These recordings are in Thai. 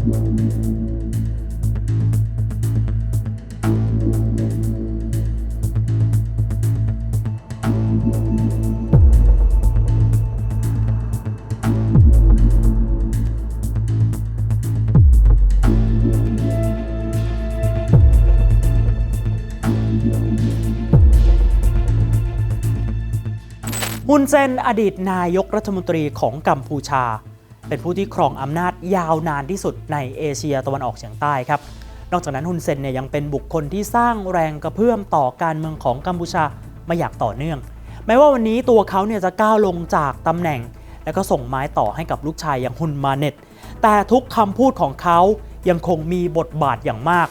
ฮุนเซนอดีตนายกรัฐมนตรีของกัมพูชา เป็นผู้ที่ครองอำนาจยาวนานที่สุดในเอเชียตะวันออกเฉียงใต้ครับนอกจากนั้นฮุนเซนเนี่ยยังเป็นบุคคลที่สร้างแรงกระเพื่อมต่อการเมืองของกัมพูชามาอย่างต่อเนื่อง แม้ว่าวันนี้ตัวเขาเนี่ยจะก้าวลงจากตำแหน่ง และก็ส่งไม้ต่อให้กับลูกชายอย่างฮุนมาเน็ต แต่ทุกคำพูดของเขายังคงมีบทบาทอย่างมาก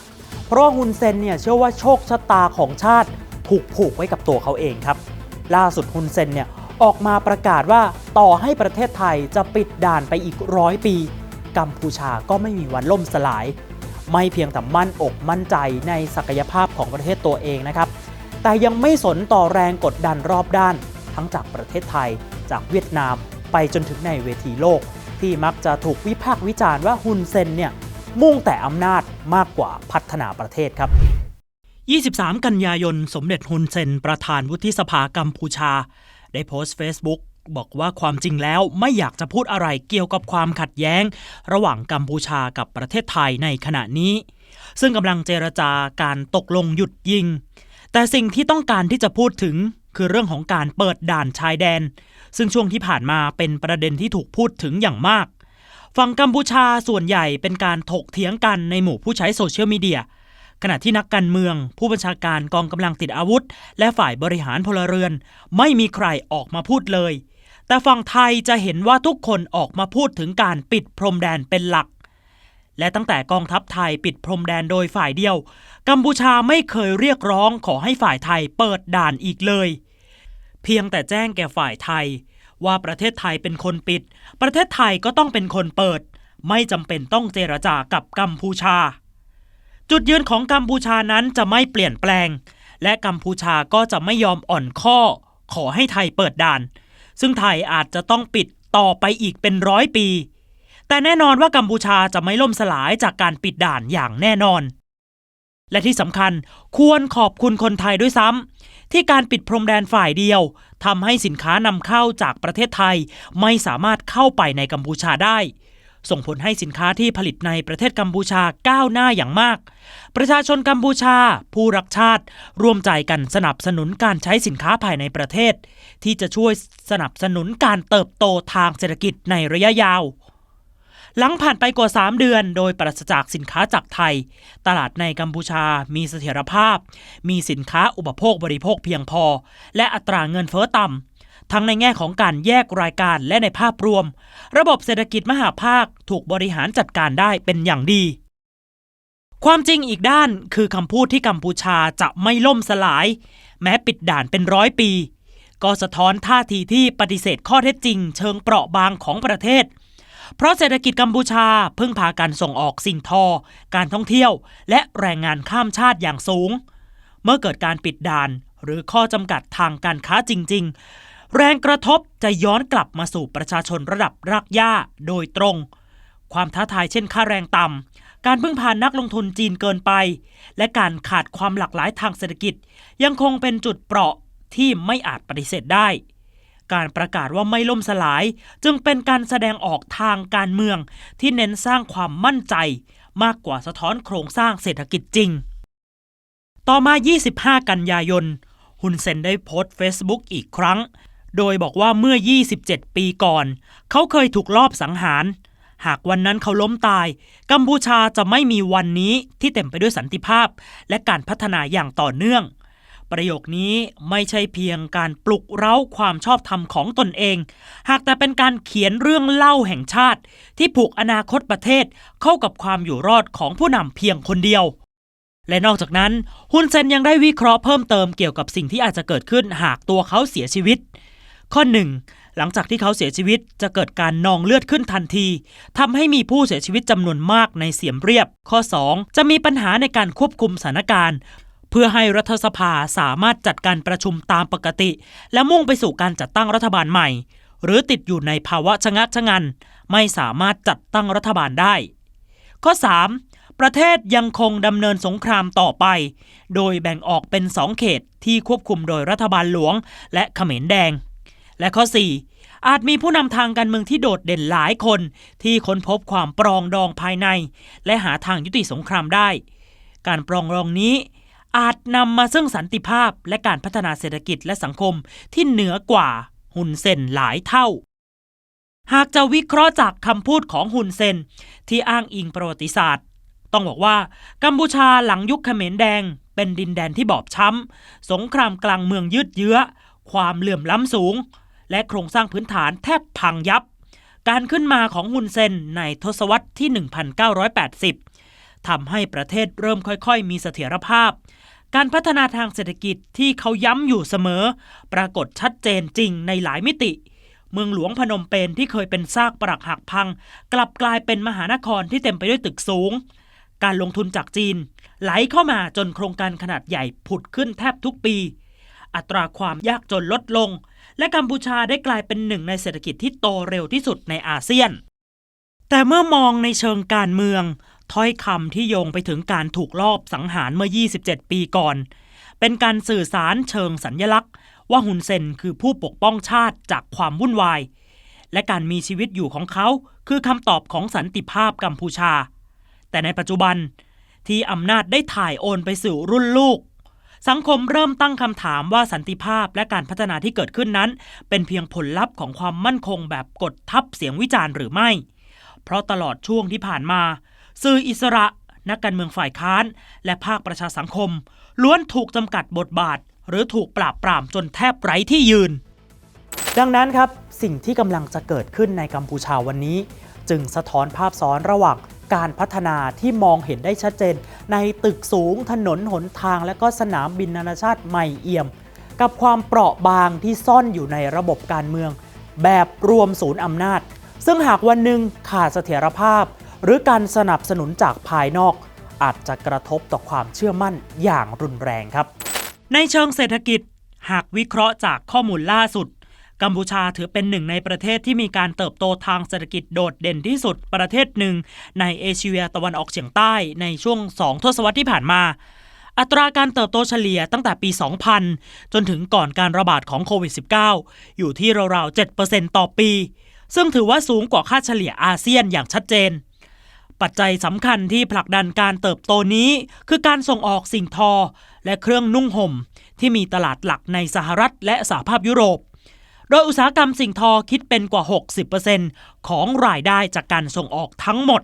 เพราะฮุนเซนเนี่ยเชื่อว่าโชคชะตาของชาติถูกผูกไว้กับตัวเขาเองครับ ล่าสุดฮุนเซนเนี่ย ออกมาประกาศว่าต่อให้ประเทศไทยจะปิดด่านไปอีกร้อยปี กัมพูชาก็ไม่มีวันล่มสลาย ไม่เพียงแต่มั่นอกมั่นใจในศักยภาพของประเทศตัวเองนะครับ แต่ยังไม่สนต่อแรงกดดันรอบด้าน ทั้งจากประเทศไทย จากเวียดนาม ไปจนถึงในเวทีโลก ที่มักจะถูกวิพากษ์วิจารณ์ว่าฮุนเซนเนี่ยมุ่งแต่อำนาจมากกว่าพัฒนาประเทศครับ 23 กันยายน สมเด็จฮุนเซน ประธานวุฒิสภากัมพูชา ได้โพสต์ Facebook บอกว่าความจริงแล้วไม่อยากจะพูดอะไรเกี่ยวกับความขัดแย้ง ระหว่างกัมพูชากับประเทศไทยในขณะนี้ ซึ่งกำลังเจรจาการตกลงหยุดยิง แต่สิ่งที่ต้องการที่จะพูดถึงคือเรื่องของการเปิดด่านชายแดน ซึ่งช่วงที่ผ่านมาเป็นประเด็นที่ถูกพูดถึงอย่างมาก ฝั่งกัมพูชาส่วนใหญ่เป็นการถกเถียงกันในหมู่ผู้ใช้โซเชียลมีเดีย ขณะที่นักการเมือง ผู้บัญชาการกองกำลังติดอาวุธ และฝ่ายบริหารพลเรือน ไม่มีใครออกมาพูดเลย แต่ฝั่งไทยจะเห็นว่าทุกคนออกมาพูดถึงการปิดพรมแดนเป็นหลัก และตั้งแต่กองทัพไทยปิดพรมแดนโดยฝ่ายเดียว กัมพูชาไม่เคยเรียกร้องขอให้ฝ่ายไทยเปิดด่านอีกเลย เพียงแต่แจ้งแก่ฝ่ายไทย ว่าประเทศไทยเป็นคนปิด ประเทศไทยก็ต้องเป็นคนเปิด ไม่จำเป็นต้องเจรจากับกัมพูชา จุดยืนของกัมพูชานั้นจะไม่เปลี่ยนแปลง และกัมพูชาก็จะไม่ยอมอ่อนข้อ ขอให้ไทยเปิดด่าน ซึ่งไทยอาจจะต้องปิดต่อไปอีกเป็นร้อยปี แต่แน่นอนว่ากัมพูชาจะไม่ล่มสลายจากการปิดด่านอย่างแน่นอน และที่สำคัญควรขอบคุณคนไทยด้วยซ้ำที่การปิดพรมแดนฝ่ายเดียวทำให้สินค้านำเข้าจากประเทศไทยไม่สามารถเข้าไปในกัมพูชาได้ ส่งผลให้สินค้าที่ผลิตในประเทศกัมพูชาก้าวหน้าอย่างมาก ประชาชนกัมพูชา ผู้รักชาติ ร่วมใจกันสนับสนุนการใช้สินค้าภายในประเทศ ที่จะช่วยสนับสนุนการเติบโตทางเศรษฐกิจในระยะยาว หลังผ่านไปกว่า 3 เดือน โดยปราศจากสินค้าจากไทย ตลาดในกัมพูชามีเสถียรภาพ มีสินค้าอุปโภคบริโภคเพียงพอ และอัตราเงินเฟ้อต่ำ ทั้งในแง่ของการแยกรายการและในภาพรวม ระบบเศรษฐกิจมหาภาคถูกบริหารจัดการได้เป็นอย่างดี ความจริงอีกด้านคือคำพูดที่กัมพูชาจะไม่ล่มสลาย แม้ปิดด่านเป็นร้อยปี ก็สะท้อนท่าทีที่ปฏิเสธข้อเท็จจริง เชิงเปราะบางของประเทศ เพราะเศรษฐกิจกัมพูชาพึ่งพาการส่งออกสิ่งทอ การท่องเที่ยว และแรงงานข้ามชาติอย่างสูง เมื่อเกิดการปิดด่านหรือข้อจำกัดทางการค้าจริง ๆ แรงกระทบจะย้อนกลับมาสู่ประชาชนระดับรากหญ้าโดยตรง ความท้าทายเช่นค่าแรงต่ำ การพึ่งพานักลงทุนจีนเกินไป และการขาดความหลากหลายทางเศรษฐกิจ ยังคงเป็นจุดเปราะที่ไม่อาจปฏิเสธได้ การประกาศว่าไม่ล่มสลาย จึงเป็นการแสดงออกทางการเมืองที่เน้นสร้างความมั่นใจ มากกว่าสะท้อนโครงสร้างเศรษฐกิจจริง ต่อมา 25 กันยายนฮุนเซนได้โพสต์ Facebook อีกครั้ง โดยบอกว่าเมื่อ 27 ปีก่อน เขาเคยถูกลอบสังหาร หากวันนั้นเขาล้มตาย กัมพูชาจะไม่มีวันนี้ที่เต็มไปด้วยสันติภาพ และการพัฒนาอย่างต่อเนื่อง ประโยคนี้ไม่ใช่เพียงการปลุกเร้าความชอบธรรมของตนเอง หากแต่เป็นการเขียนเรื่องเล่าแห่งชาติ ที่ผูกอนาคตประเทศเข้ากับความอยู่รอดของผู้นำเพียงคนเดียวและนอกจากนั้น ฮุนเซนยังได้วิเคราะห์เพิ่มเติมเกี่ยวกับสิ่งที่อาจจะเกิดขึ้นหากตัวเขาเสียชีวิต ข้อ 1. หลังจากที่เขาเสียชีวิตจะเกิดการนองเลือดขึ้นทันทีทำให้มีผู้เสียชีวิตจำนวนมากในเสียมเรียบ ข้อ 2. จะมีปัญหาในการควบคุมสถานการณ์ เพื่อให้รัฐสภาสามารถจัดการประชุมตามปกติ และมุ่งไปสู่การจัดตั้งรัฐบาลใหม่ หรือติดอยู่ในภาวะชะงักชะงัน ไม่สามารถจัดตั้งรัฐบาลได้ ข้อ 3. ประเทศยังคงดำเนินสงครามต่อไป โดยแบ่งออกเป็น2เขตที่ควบคุมโดยรัฐบาลหลวง และเขมรแดง และข้อ 4. อาจมีผู้นำทางการเมืองที่โดดเด่นหลายคน ที่ค้นพบความปรองดองภายใน และหาทางยุติสงครามได้ การปรองดองนี้ อาจนำมาซึ่งสันติภาพและการพัฒนาเศรษฐกิจและสังคมที่เหนือกว่าหุนเซนหลายเท่า หากจะวิเคราะห์จากคำพูดของหุนเซนที่อ้างอิงประวัติศาสตร์ ต้องบอกว่ากัมพูชาหลังยุคเขมรแดง เป็นดินแดนที่บอบช้ำ สงครามกลางเมืองยืดเยื้อความเหลื่อมล้ำสูง และโครงสร้างพื้นฐานแทบพังยับ การขึ้นมาของฮุนเซนในทศวรรษที่ 1980 ทำให้ประเทศเริ่มค่อยๆ มีเสถียรภาพ การพัฒนาทางเศรษฐกิจที่เขาย้ำอยู่เสมอ ปรากฏชัดเจนจริงในหลายมิติ เมืองหลวงพนมเปญที่เคยเป็นซากปรักหักพัง กลับกลายเป็นมหานครที่เต็มไปด้วยตึกสูง การลงทุนจากจีน ไหลเข้ามาจนโครงการขนาดใหญ่ผุดขึ้นแทบทุกปีอัตราความยากจนลดลง และกัมพูชาได้กลายเป็นหนึ่งในเศรษฐกิจที่โตเร็วที่สุดในอาเซียน แต่เมื่อมองในเชิงการเมือง ถ้อยคำที่โยงไปถึงการถูกลอบสังหารเมื่อ 27 ปีก่อน เป็นการสื่อสารเชิงสัญญลักษณ์ ว่าฮุนเซนคือผู้ปกป้องชาติจากความวุ่นวาย และการมีชีวิตอยู่ของเขาคือคำตอบของสันติภาพกัมพูชา แต่ในปัจจุบันที่อำนาจได้ถ่ายโอนไปสู่รุ่นลูก สังคมเริ่มตั้งคำถามว่าสันติภาพและการพัฒนาที่เกิดขึ้นนั้น เป็นเพียงผลลัพธ์ของความมั่นคงแบบกดทับเสียงวิจารณ์หรือไม่ เพราะตลอดช่วงที่ผ่านมา สื่ออิสระ นักการเมืองฝ่ายค้าน และภาคประชาสังคม ล้วนถูกจำกัดบทบาท หรือถูกปราบปรามจนแทบไร้ที่ยืน ดังนั้นครับ สิ่งที่กำลังจะเกิดขึ้นในกัมพูชาวันนี้ จึงสะท้อนภาพซ้อนระหว่าง การพัฒนาที่มองเห็นได้ชัดเจน ในตึกสูงถนนหนทาง และก็สนามบินนานาชาติใหม่เอี่ยม กับความเปราะบางที่ซ่อนอยู่ในระบบการเมือง แบบรวมศูนย์อำนาจ ซึ่งหากวันหนึ่งขาดเสถียรภาพ หรือการสนับสนุนจากภายนอก อาจจะกระทบต่อความเชื่อมั่นอย่างรุนแรงครับ ในเชิงเศรษฐกิจ หากวิเคราะห์จากข้อมูลล่าสุด กัมพูชาถือเป็นหนึ่งในประเทศที่มีการเติบโตทางเศรษฐกิจโดดเด่นที่สุดประเทศหนึ่ง ในเอเชียตะวันออกเฉียงใต้ในช่วง 2 ทศวรรษที่ผ่านมา อัตราการเติบโตเฉลี่ยตั้งแต่ปี 2000 จนถึงก่อนการระบาดของโควิด -19 อยู่ที่ราวๆ 7%ต่อปี ซึ่งถือว่าสูงกว่าค่าเฉลี่ยอาเซียนอย่างชัดเจนปัจจัยสำคัญที่ผลักดันการเติบโตนี้ คือการส่งออกสิ่งทอ และเครื่องนุ่งห่ม ที่มีตลาดหลักในสหรัฐและสหภาพยุโรป โดยอุตสาหกรรมสิ่งทอคิดเป็นกว่า 60%ของรายได้จากการส่งออกทั้งหมด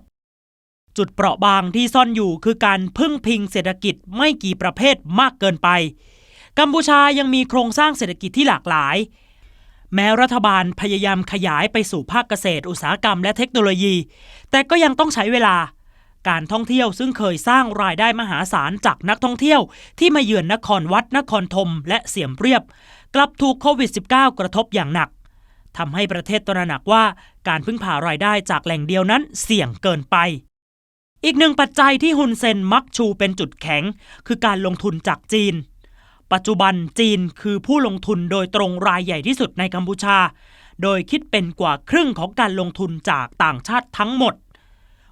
จุดเปราะบางที่ซ่อนอยู่คือการพึ่งพิงเศรษฐกิจไม่กี่ประเภทมากเกินไป กัมพูชายังมีโครงสร้างเศรษฐกิจที่หลากหลาย แม้รัฐบาลพยายามขยายไปสู่ภาคเกษตร อุตสาหกรรมและเทคโนโลยี แต่ก็ยังต้องใช้เวลาการท่องเที่ยวซึ่งเคยสร้างรายได้มหาศาลจากนักท่องเที่ยวที่มาเยือนนครวัดนครธมและเสียมเรียบ กลับถูกโควิด -19 กระทบอย่างหนักทำให้ประเทศตระหนักว่าการพึ่งพารายได้จากแหล่งเดียวนั้นเสี่ยงเกินไป อีกหนึ่งปัจจัยที่ฮุนเซนมักชูเป็นจุดแข็ง คือการลงทุนจากจีน ปัจจุบันจีนคือผู้ลงทุนโดยตรงรายใหญ่ที่สุดในกัมพูชา โดยคิดเป็นกว่าครึ่งของการลงทุนจากต่างชาติทั้งหมด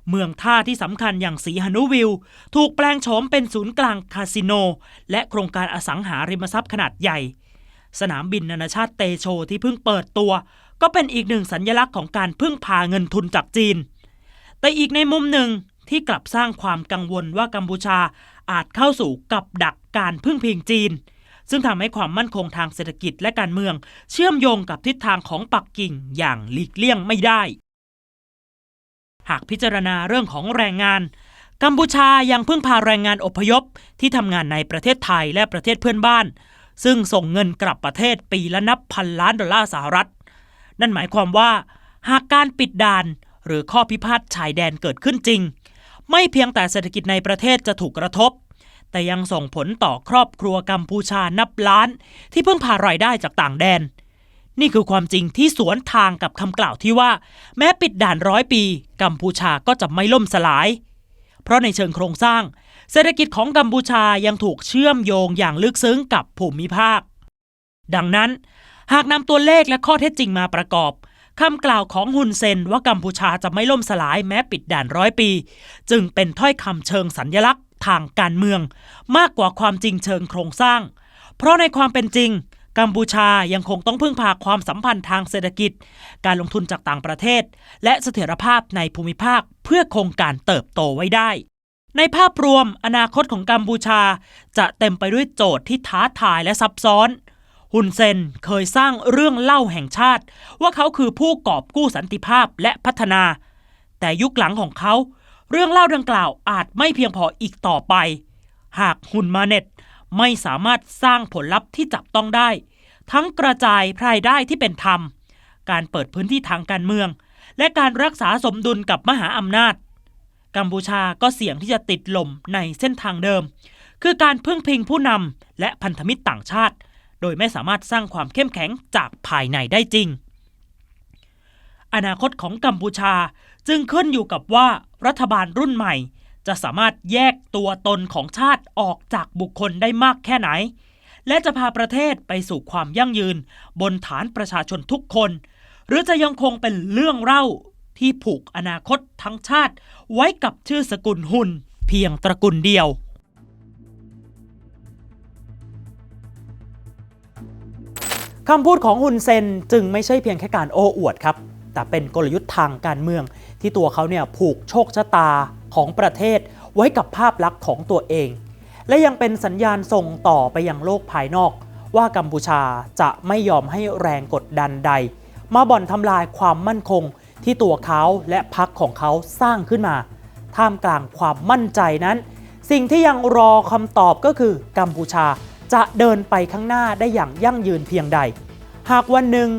เมืองท่าที่สำคัญอย่างสีหนุวิว ถูกแปลงโฉมเป็นศูนย์กลางคาสิโน และโครงการอสังหาริมทรัพย์ขนาดใหญ่ สนามบินนานาชาติเตโชที่เพิ่งเปิดตัว ก็เป็นอีกหนึ่งสัญญลักษณ์ของการพึ่งพาเงินทุนจากจีน แต่อีกในมุมหนึ่งที่กลับสร้างความกังวลว่ากัมพูชาอาจเข้าสู่กับดักการพึ่งพิงจีน ซึ่งทำให้ความมั่นคงทางเศรษฐกิจและการเมือง เชื่อมโยงกับทิศทางของปักกิ่งอย่างหลีกเลี่ยงไม่ได้ หากพิจารณาเรื่องของแรงงานกัมพูชายังพึ่งพาแรงงานอพยพที่ทำงานในประเทศไทยและประเทศเพื่อนบ้าน ซึ่งส่งเงินกลับประเทศปีละนับพันล้านดอลลาร์สหรัฐ นั่นหมายความว่า หากการปิดด่าน หรือข้อพิพาทชายแดนเกิดขึ้นจริง ไม่เพียงแต่เศรษฐกิจในประเทศจะถูกกระทบ แต่ยังส่งผลต่อครอบครัวกัมพูชานับล้าน ที่เพิ่งพารายได้จากต่างแดน นี่คือความจริงที่สวนทางกับคำกล่าวที่ว่า แม้ปิดด่านร้อยปี กัมพูชาก็จะไม่ล่มสลาย เพราะในเชิงโครงสร้าง เศรษฐกิจของกัมพูชายังถูกเชื่อมโยงอย่างลึกซึ้งกับภูมิภาค ดังนั้น หากนำตัวเลขและข้อเท็จจริงมาประกอบคำกล่าวของฮุนเซนว่ากัมพูชาจะไม่ล่มสลายแม้ปิดด่านร้อยปี จึงเป็นถ้อยคำเชิงสัญญลักษณ์ทางการเมือง มากกว่าความจริงเชิงโครงสร้าง เพราะในความเป็นจริง กัมพูชายังคงต้องพึ่งพาความสัมพันธ์ทางเศรษฐกิจ การลงทุนจากต่างประเทศ และเสถียรภาพในภูมิภาคเพื่อคงการเติบโตไว้ได้ ในภาพรวมอนาคตของกัมพูชา จะเต็มไปด้วยโจทย์ที่ท้าทายและซับซ้อน ฮุนเซนเคยสร้างเรื่องเล่าแห่งชาติ ว่าเขาคือผู้กอบกู้สันติภาพและพัฒนา แต่ยุคหลังของเขา เรื่องเล่าดังกล่าวอาจไม่เพียงพออีกต่อไป หากฮุนมาเน็ตไม่สามารถสร้างผลลัพธ์ที่จับต้องได้ ทั้งกระจายรายได้ที่เป็นธรรม การเปิดพื้นที่ทางการเมือง และการรักษาสมดุลกับมหาอำนาจ กัมพูชาก็เสี่ยงที่จะติดลมในเส้นทางเดิม คือการพึ่งพิงผู้นำและพันธมิตรต่างชาติ โดยไม่สามารถสร้างความเข้มแข็งจากภายในได้จริง อนาคตของกัมพูชาจึงขึ้นอยู่กับว่ารัฐบาลรุ่นใหม่ จะสามารถแยกตัวตนของชาติออกจากบุคคลได้มากแค่ไหน และจะพาประเทศไปสู่ความยั่งยืน บนฐานประชาชนทุกคน หรือจะยังคงเป็นเรื่องเล่า ที่ผูกอนาคตทั้งชาติ ไว้กับชื่อสกุลหุ่น เพียงตระกูลเดียว คำพูดของฮุนเซนจึงไม่ใช่เพียงแค่การโอ้อวดครับ แต่เป็นกลยุทธ์ทางการเมือง ที่ตัวเขาเนี่ยผูกโชคชะตาของประเทศ ไว้กับภาพลักษณ์ของตัวเอง และยังเป็นสัญญาณส่งต่อไปยังโลกภายนอก ว่ากัมพูชาจะไม่ยอมให้แรงกดดันใด มาบ่อนทำลายความมั่นคง ที่ตัวเขาและพรรคของเขาสร้างขึ้นมา ท่ามกลางความมั่นใจนั้น สิ่งที่ยังรอคำตอบก็คือกัมพูชาจะเดินไปข้างหน้าได้อย่างยั่งยืนเพียงใด หากวันหนึ่ง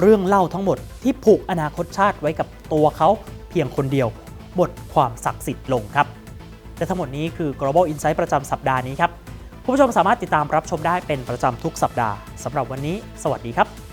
เรื่องเล่าทั้งหมดที่ผูกอนาคตชาติไว้กับตัวเขาเพียงคนเดียวหมดความศักดิ์สิทธิ์ลงครับ และทั้งหมดนี้คือ global insight ประจำสัปดาห์นี้ครับ คุณผู้ชมสามารถติดตามรับชมได้เป็นประจำทุกสัปดาห์สำหรับวันนี้ สวัสดีครับ